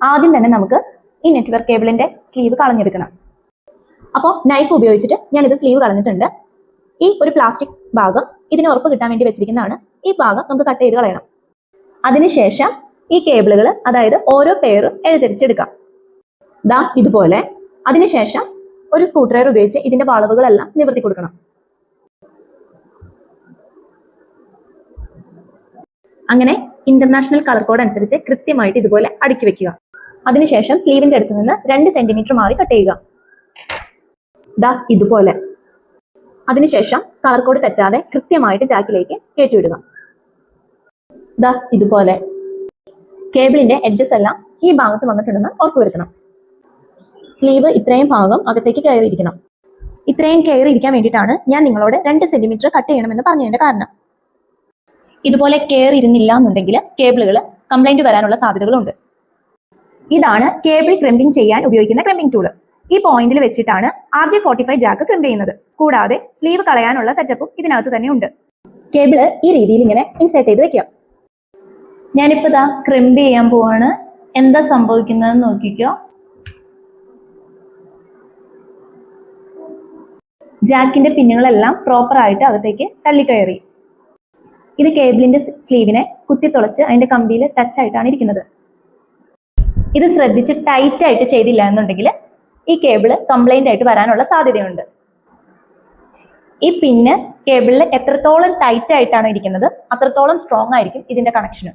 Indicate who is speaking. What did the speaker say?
Speaker 1: ആദ്യം തന്നെ നമുക്ക് ഈ നെറ്റ്വർക്ക് കേബിളിന്റെ സ്ലീവ് കളഞ്ഞെടുക്കണം. അപ്പോൾ നൈഫ് ഉപയോഗിച്ചിട്ട് ഞാനിത് സ്ലീവ് കളഞ്ഞിട്ടുണ്ട്. ഈ ഒരു പ്ലാസ്റ്റിക് ഭാഗം ഇതിന് ഉറപ്പ് കിട്ടാൻ വേണ്ടി വെച്ചിരിക്കുന്നതാണ്. ഈ ഭാഗം നമുക്ക് കട്ട് ചെയ്ത് കളയണം. അതിനുശേഷം ഈ കേബിളുകൾ അതായത് ഓരോ പെയറും എഴുതിരിച്ചെടുക്കാം. ദാ ഇതുപോലെ. അതിനുശേഷം ഒരു ഡ്രൈവർ ഉപയോഗിച്ച് ഇതിന്റെ വളവുകളെല്ലാം നിവർത്തി കൊടുക്കണം. അങ്ങനെ ഇന്റർനാഷണൽ കളർ കോഡ് അനുസരിച്ച് കൃത്യമായിട്ട് ഇതുപോലെ അടുക്കി വെക്കുക. അതിനുശേഷം സ്ലീവിന്റെ അടുത്ത് നിന്ന് രണ്ട് സെന്റിമീറ്റർ മാറി കട്ട് ചെയ്യുക. ദാ ഇതുപോലെ. അതിനുശേഷം കളർ കോഡ് തെറ്റാതെ കൃത്യമായിട്ട് ജാക്കിലേക്ക് കയറ്റിവിടുക. ദാ ഇതുപോലെ. കേബിളിന്റെ എഡ്ജസ് എല്ലാം ഈ ഭാഗത്ത് വന്നിട്ടുണ്ടെന്ന് ഉറപ്പുവരുത്തണം സ്ലീവ് ഇത്രയും ഭാഗം അകത്തേക്ക് കയറിയിരിക്കണം. ഇത്രയും കയറിയിരിക്കാൻ വേണ്ടിയിട്ടാണ് ഞാൻ നിങ്ങളോട് രണ്ട് സെന്റിമീറ്റർ കട്ട് ചെയ്യണമെന്ന് പറഞ്ഞതിന്റെ കാരണം. ഇതുപോലെ കയറിയിരുന്നില്ല എന്നുണ്ടെങ്കിൽ കേബിളുകൾ കംപ്ലൈന്റ് വരാനുള്ള സാധ്യതകളുണ്ട്. ഇതാണ് കേബിൾ ക്രിമ്പിംഗ് ചെയ്യാൻ ഉപയോഗിക്കുന്ന ക്രിമ്പിംഗ് ടൂൾ ഈ പോയിന്റിൽ വെച്ചിട്ടാണ് R G forty five jack crimp ചെയ്യുന്നത്. കൂടാതെ സ്ലീവ് കളയാനുള്ള സെറ്റപ്പും ഇതിനകത്ത് തന്നെ ഉണ്ട്. കേബിൾ ഈ രീതിയിൽ ഇങ്ങനെ ഇൻസേർട്ട് ചെയ്ത് വെക്കുക. ഞാനിപ്പോ ഇതാ ക്രിമ്പ് ചെയ്യാൻ പോവാണ്. എന്താ സംഭവിക്കുന്നതെന്ന് നോക്കിക്കോ. ജാക്കിന്റെ പിന്നുകളെല്ലാം പ്രോപ്പർ ആയിട്ട് അകത്തേക്ക് തള്ളിക്കയറി. ഇത് കേബിളിന്റെ സ്ലീവിനെ കുത്തി തുളച്ച് അതിന്റെ കമ്പിയിൽ ടച്ച് ആയിട്ടാണ് ഇരിക്കുന്നത്. ഇത് ശ്രദ്ധിച്ച് ടൈറ്റായിട്ട് ചെയ്തില്ല എന്നുണ്ടെങ്കിൽ ഈ കേബിൾ കംപ്ലൈന്റ് ആയിട്ട് വരാനുള്ള സാധ്യതയുണ്ട്. ഈ പിന്ന് കേബിളിൽ എത്രത്തോളം ടൈറ്റ് ആയിട്ടാണ് ഇരിക്കുന്നത് അത്രത്തോളം സ്ട്രോങ് ആയിരിക്കും ഇതിന്റെ കണക്ഷന്